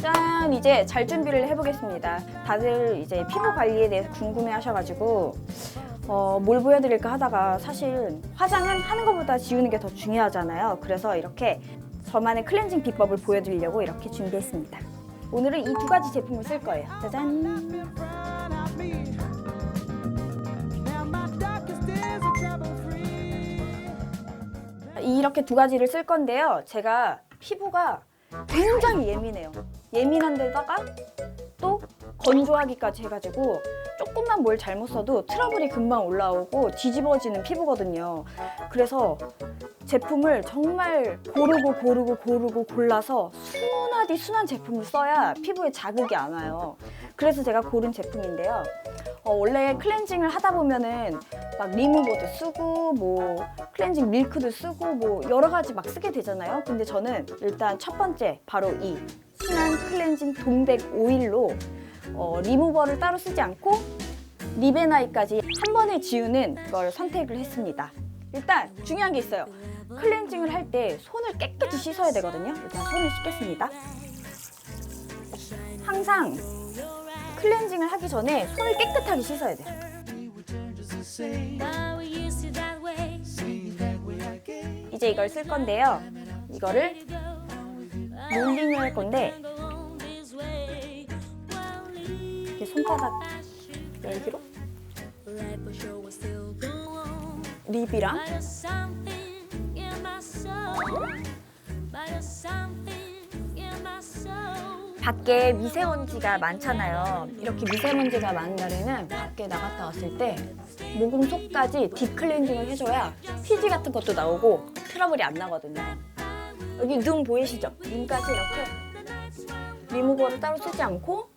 짠 이제 잘 준비를 해보겠습니다. 다들 이제 피부 관리에 대해서 궁금해 하셔가지고 어, 뭘 보여드릴까 하다가 사실 화장은 하는 것보다 지우는 게 더 중요하잖아요. 그래서 이렇게 저만의 클렌징 비법을 보여드리려고 이렇게 준비했습니다. 오늘은 이 두 가지 제품을 쓸 거예요. 짜잔. 이렇게 두 가지를 쓸 건데요. 제가 피부가 굉장히 예민해요. 예민한 데다가 또 건조하기까지 해가지고 조금만 뭘 잘못 써도 트러블이 금방 올라오고 뒤집어지는 피부거든요. 그래서 제품을 정말 고르고 고르고 고르고 골라서 순하디 순한 제품을 써야 피부에 자극이 안 와요. 그래서 제가 고른 제품인데요. 어, 원래 클렌징을 하다 보면은 막 리무버도 쓰고 뭐 클렌징 밀크도 쓰고 뭐 여러 가지 막 쓰게 되잖아요. 근데 저는 일단 첫 번째 바로 이 순한 클렌징 동백 오일로 어, 리무버를 따로 쓰지 않고 리베나이까지 한 번에 지우는 걸 선택을 했습니다. 일단 중요한 게 있어요. 클렌징을 할 때 손을 깨끗이 씻어야 되거든요. 일단 손을 씻겠습니다. 항상 클렌징을 하기 전에 손을 깨끗하게 씻어야 돼요. 이제 이걸 쓸 건데요. 이거를 롤링을 할 건데 이렇게 손바닥 열기로 립이랑 밖에 미세먼지가 많잖아요. 이렇게 미세먼지가 많은 날에는 밖에 나갔다 왔을 때 모공 속까지 딥클렌징을 해줘야 피지 같은 것도 나오고 트러블이 안 나거든요. 여기 눈 보이시죠? 눈까지 이렇게 리무버를 따로 쓰지 않고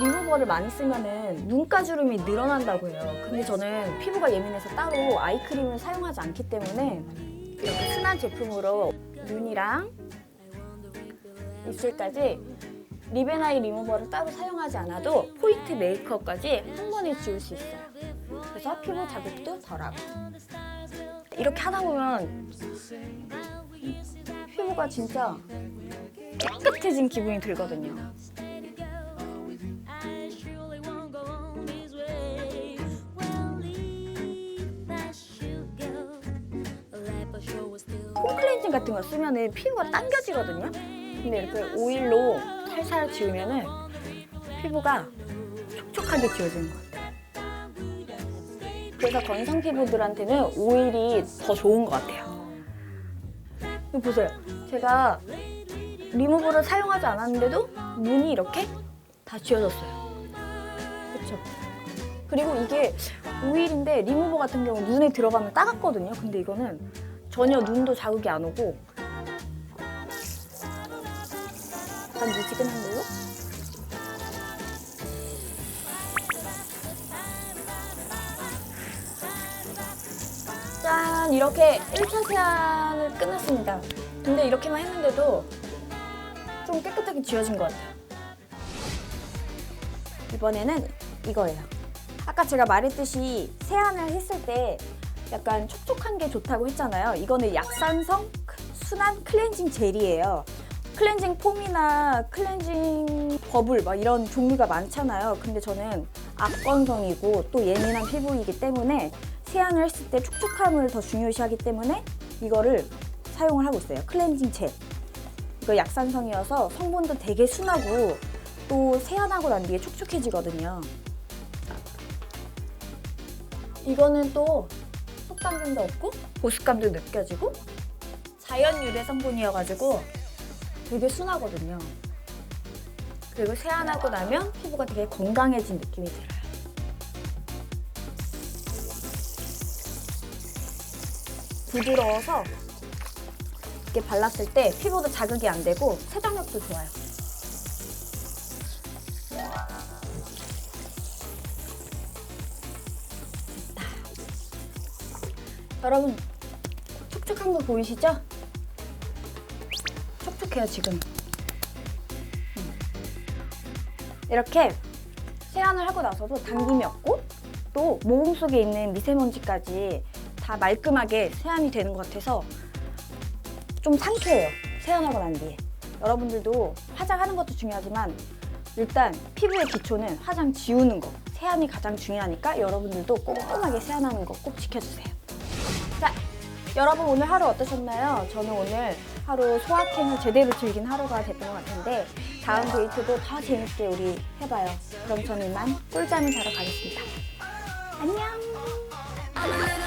리무버를 많이 쓰면은 눈가주름이 늘어난다고 해요. 근데 저는 피부가 예민해서 따로 아이크림을 사용하지 않기 때문에 이렇게 순한 제품으로 눈이랑 입술까지 리베나이 리무버를 따로 사용하지 않아도 포인트 메이크업까지 한 번에 지울 수 있어요. 그래서 피부 자극도 덜하고 이렇게 하다 보면 피부가 진짜 깨끗해진 기분이 들거든요. 폼클렌징 같은 거 쓰면은 피부가 당겨지거든요. 근데 이렇게 오일로 살살 지우면은 피부가 촉촉하게 지워지는 것 같아요. 그래서 건성 피부들한테는 오일이 더 좋은 것 같아요. 이거 보세요. 제가 리무버를 사용하지 않았는데도 눈이 이렇게 다 지워졌어요. 그렇죠? 그리고 이게 오일인데 리무버 같은 경우 눈에 들어가면 따갑거든요. 근데 이거는 전혀 눈도 자극이 안 오고 약간 미지근한 걸로 짠 이렇게 1차 세안을 끝났습니다. 근데 이렇게만 했는데도 좀 깨끗하게 지워진 것 같아요. 이번에는 이거예요. 아까 제가 말했듯이 세안을 했을 때 약간 촉촉한 게 좋다고 했잖아요. 이거는 약산성 순한 클렌징 젤이에요. 클렌징 폼이나 클렌징 버블 막 이런 종류가 많잖아요. 근데 저는 악건성이고 또 예민한 피부이기 때문에 세안을 했을 때 촉촉함을 더 중요시하기 때문에 이거를 사용을 하고 있어요. 클렌징 젤. 이거 약산성이어서 성분도 되게 순하고 또 세안하고 난 뒤에 촉촉해지거든요. 이거는 또 속당김도 없고 보습감도 느껴지고 자연 유래 성분이어가지고 되게 순하거든요. 그리고 세안하고 나면 피부가 되게 건강해진 느낌이 들어요. 부드러워서 이렇게 발랐을 때 피부도 자극이 안 되고 세정력도 좋아요. 여러분 촉촉한 거 보이시죠? 촉촉해요 지금. 음. 이렇게 세안을 하고 나서도 당김이 없고 또 모공 속에 있는 미세먼지까지 다 말끔하게 세안이 되는 것 같아서 좀 상쾌해요. 세안하고 난 뒤에 여러분들도 화장하는 것도 중요하지만 일단 피부의 기초는 화장 지우는 거 세안이 가장 중요하니까 여러분들도 꼼꼼하게 세안하는 거 꼭 지켜주세요. 자, 여러분 오늘 하루 어떠셨나요? 저는 오늘 하루 소확행을 제대로 즐긴 하루가 됐던 것 같은데 다음 데이트도 더 재밌게 우리 해봐요. 그럼 저는 이만 꿀잠을 자러 가겠습니다. 안녕.